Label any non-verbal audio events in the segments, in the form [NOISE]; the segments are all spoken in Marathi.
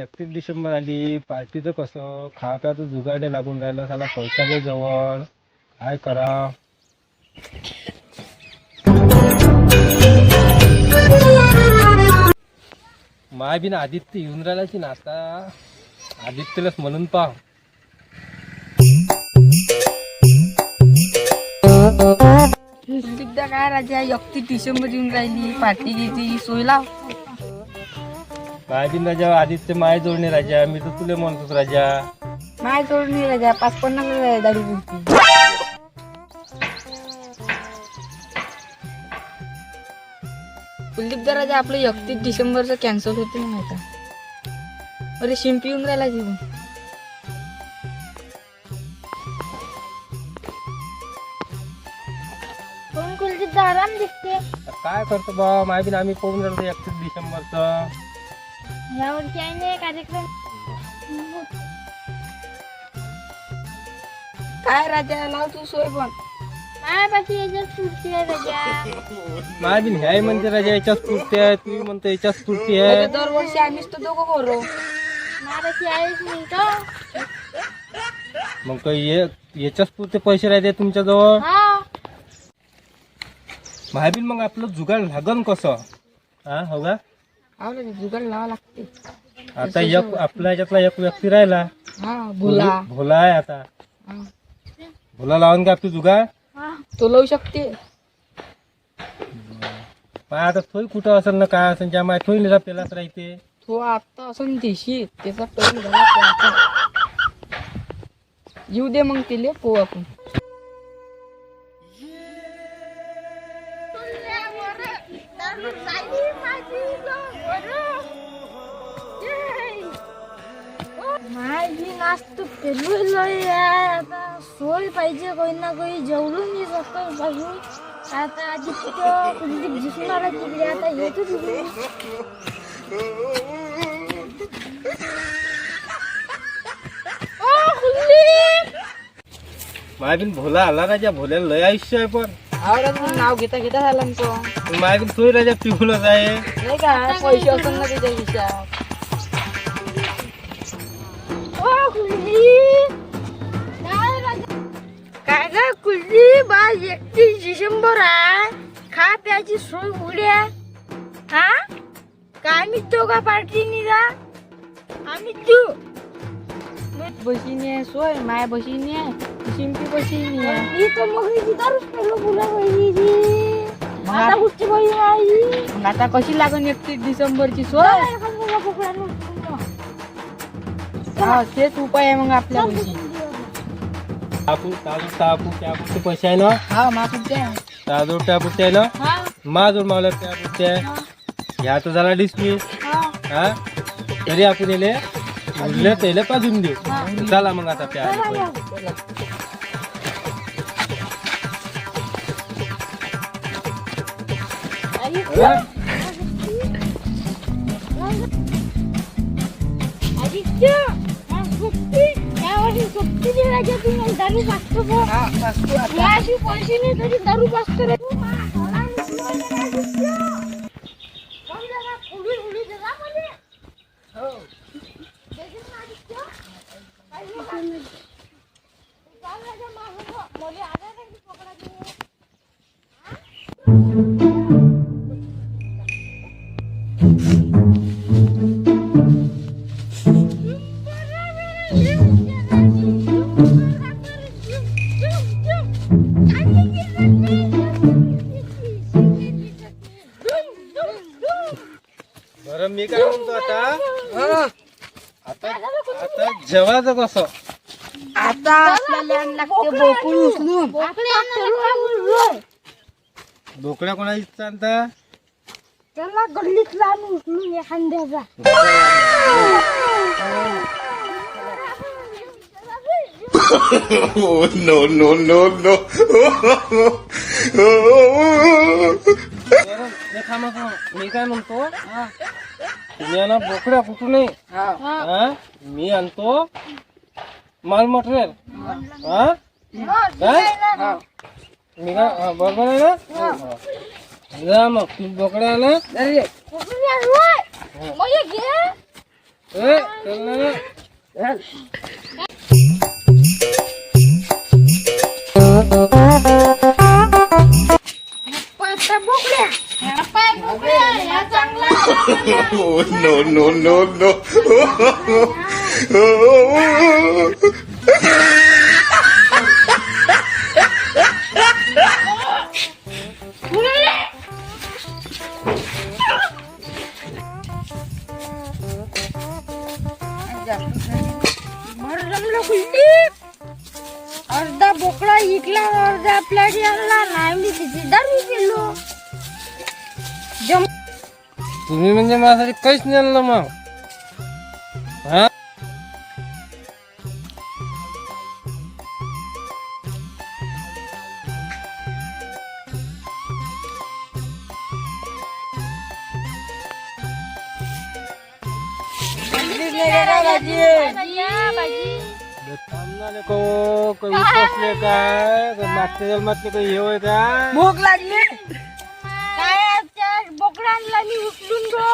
एकतीस डिसेंबर आली. पार्टीचं कसं खा प्याचं जुगाडे लागून राहिलं. साला पैशाच्या जवळ. काय करा? मायबीन आदित्य येऊन राहिला की ना आता आदित्यलाच म्हणून पाह. एकदा काय राजा? एकतीस डिसेंबर येऊन राहिली. पार्टी घेतली. सोय लाव. मायबीन राजा आदित्य माय जोडणे राजा मी तर तुले म्हणतोच राजा. माय जोडणी राजा पाच पन्नास पुरती कुलदीप राजा आपलं एकतीस डिसेंबरचं कॅन्सल होते ना आता. अरे शिंपी येऊन राहिला जीवन कोण कुलदीप आराम दिसते काय करतो बा मायबीन आम्ही पाहून राहिलो एकतीस डिसेंबरचं. यावर्षी आहे ना कार्यक्रम काय राजा लाव तू सोय पण. माझ्यापाशी याच्यात आहे राजा. ह्याही म्हणते राजा याच्याच स्फूर्ती आहे तुम्ही म्हणतो याच्याच स्फूर्ती आहे. दरवर्षी आम्हीच तर दोघं करू. माझ्यापाशी आहेच नाही तर मग काही हे- याच्याच पुरते पैसे राहते तुमच्याजवळ? हा. मायबीन मग आपलं जुगाड लागन कसं? हा हो का? हा जुगाड लावा लागते. आता एक आपल्या ह्याच्यातला एक व्यक्ती राहिला. हा भुला. भोला आहे आता. हा. भोला लावून का आपली जुगाड. हा तो लावू शकते. पण आता थोडी कुठं असेल ना काय असेल ज्या माय थोडी निरा पेलाच राहते. तो आता असं देशी त्याचा टोन झाला त्याचा. येऊ दे मग तिले पो आपण. माझी नास्त पेलू लय आहे आता सोय पाहिजे काही ना काही जेवढून मी सकाळपासून आता आदित्य कुलदीप दिसणार आहे तिकडे आता येतो तिकडे ओ, कुलदीप! मायबीन भोला आला राजा भोल्याला लय आयुष्य आहे पण आवडा तुम्ही नाव घेता घेता झाला ना तो पण मायबीन तोही राजा पिहुलच आहे नाही का पैसे असेल ना त्याच्या खिशात काय ग कुलदीप आज एकतीस डिसेंबर आहे. खा प्याची सोय आहे. हा? काय मी तो का पार्टी निघा आम्ही तू बशीने आहे सोय माया बशीने आहे शिंपी बशीने आहे. मी तर मग दारूच पेलो मुला बहिणी आता कुठची बहीण आता कशी लागन एकतीस डिसेंबरची सोय? हा तेच उपाय आहे मग आपल्या पैसे टाकू टाकू टाकू. त्या पुरते पैसे आहे ना हा मासूक द्या ताजोड त्या पुरते आहे ना हा माझोड मावला त्या. पुरते आहे ह्या तर झाला डिसमिस हा. हा? तरी आपण येले उरले त्याला पाजून देऊ. चला मग आता त्या आई आदित्य हा, सुट्टी यावर्षी सुट्टी दे राजा तुम्ही दारू पाचतो बघ हा वाचतो आता याशी पैसे नाही तरी दारू पाचतो रे तू मा, मला नको रे आदित्य. कोण जरा उडी उडी दे ना मला. देशील ना आदित्य? काय नाही. चाल राजा माझ्यासोबत. मला आधार नाही पकडा बरं मी काय म्हणतो आता? आता आता जेवायचं कसं? आता आपल्याला लागते उचलून. बोकड्या कोणाची चालता त्याला गल्लीत लहान उचलून एखाद्याचा [LAUGHS] no no no no! [LAUGHS] बरं मी थांबा थांबा. मी काय म्हणतो तुम्ही ना बोकड्या कुठून नाही हा हा मी आणतो माल मटेरियल हा काय हा मी काय हा, बरोबर आहे नो नो नो नो अर्धा बोकडा इकला अर्धा प्लॅटी आणला. नाही मी तिची. दारू पिलो. जम तुम्ही म्हणजे माझ्यासाठी काहीच नाही आणलं मग हा थांब ना लेको, काही उपसले काय काही मागच्या जन्मातले काही हे होय काय भूक लागली काय त्या बोकडा आणला मी उचलून गो.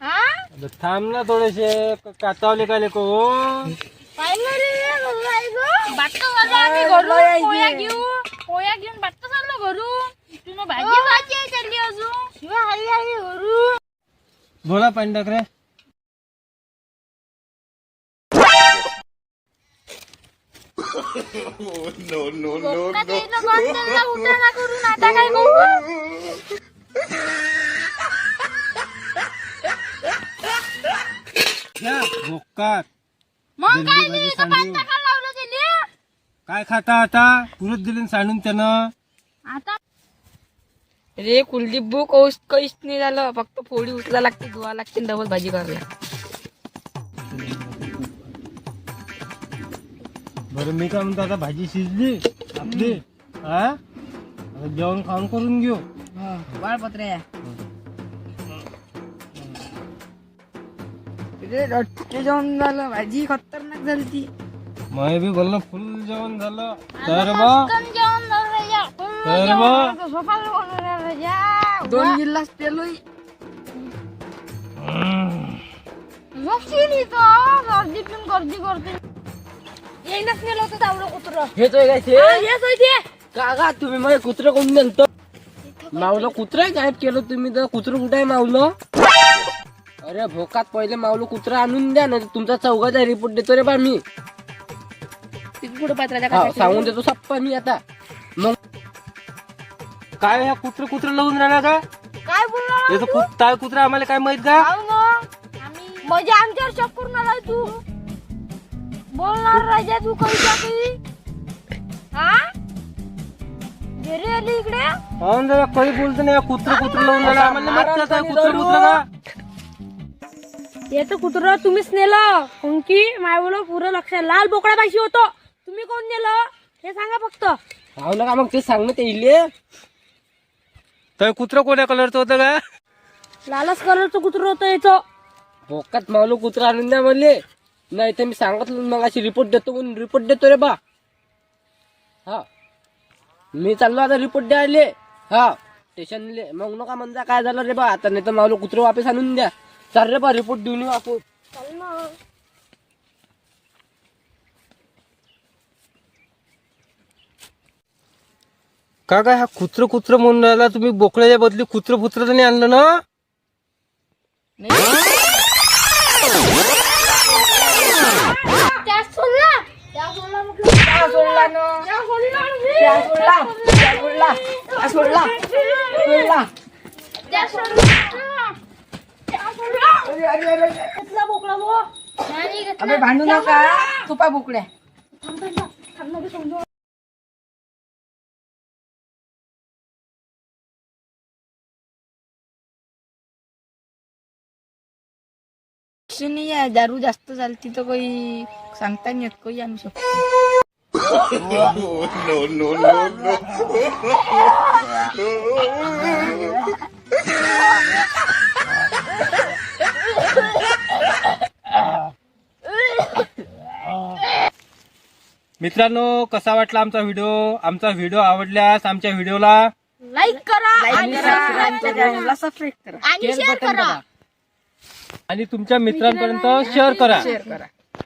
हा अबे थांब ना थोडेसे क- काचावले का लेको काय ना रे काय गं? बाटलं चाललो आम्ही घरून पोया घेऊन पोया घेऊन बाटलं चाललो घरून. तुम्ही भाजी भाजी आहे चालली अजून. शिवाय हल्ली आम्ही घरून. बोला पाणी टाक रे no, no, no, बोकडा no. त्यानं बंद केला, उठाणा करून आता काय करू? [LAUGHS] भोकात मग काय जल्दी भाजी लावलं त्याने काय खाता आता? पुरत दिले सांडून त्यानं. आता? रे कुलदीप भूक काहीच काहीच नाही झालं. फक्त फोडी उचला लागते धुवा लागते डबल भाजी करायला. बरं मी काय म्हणतो आता भाजी शिजली आपली हा? आता जेवण खाऊन करून घेऊ. वाळपत्र रे रट्टे जेवण झालं. भाजी खतरनाक झाली ती. मग बी बोलणं फुल जेवण झालं. तर बा. बा. दोन गिल्लास पेलोय झोपशील इथं गर्दी पिऊन गर्दी करते येईनच नेलं होतं तावडं कुत्रं. हेच काय ते. काका तुम्ही मला कुत्र कोण नेलत मावलं कुत्र गायब केलं तुम्ही तर? कुत्र कुठे आहे मावलं? अरे भोकात पहिले मावलं कुत्र आणून द्या ना तुमचा चौघाचा रिपोर्ट देतो रे बा मी. पुढे पात्राच्या हा, सांगून देतो सप्पा मी आता. मग काय ह्या कुत्र कुत्र लावून राहिला का काय बोलणार याचं कुत- काय कुत्र आम्हाला काय माहीत का? आहो म्हणजे आमच्यावर शक करून आलाय तू. बोलणार राजा तू काही घरी आली इकडे. पाहून जरा काही बोलतो नाही कुत्र कुत्र लावून का कुत्र कुत्र का येतं कुत्र तुम्हीच नेलं. की मायवलं पुरं लक्ष. लाल बोकडा पाहिजे होतो. तुम्ही कोण नेलं? हे सांगा फक्त. हाव ना का मग ते सांग ना ते इले तर कुत्र कोण्या कलरचं होतं का? लालच कलरचं कुत्र होतं याचं. भोकात मावलं कुत्र आणून द्या म्हणले. नाही तर मी सांगितलं मग अशी रिपोर्ट देतो म्हणून रिपोर्ट देतो रे बा. हा. मी चाललो आता रिपोर्ट द्यायले. हा स्टेशनले मग नका म्हणजा काय झालं रे बा? आता नाही तर मावलं कुत्र वापस आणून द्या. चाल रे बा रिपोर्ट देऊन येऊ आपण. का काय हा कुत्र कुत्र म्हणून राहिला? तुम्ही बोकड्याच्या बदली कुत्र पुत्र तर नाही आणलं ना? सोडला सोडला त्या सोडला घेतला बोकळा बो नाही घेतला भांडू नका तुपा बुकड्या थांब थांब थांब नको समजू नाही आहे दारू जास्त झाली तर काही सांगता नाही येत काही आणू शकतो Oh, no, no, no, no. मित्रांनो कसा वाटला आमचा व्हिडिओ? आमचा व्हिडिओ आवडल्यास आमच्या व्हिडिओला लाईक करा आणि सबस्क्राईब करा. आणि शेअर करा. आणि तुमच्या मित्रांपर्यंत शेअर करा. शेअर करा.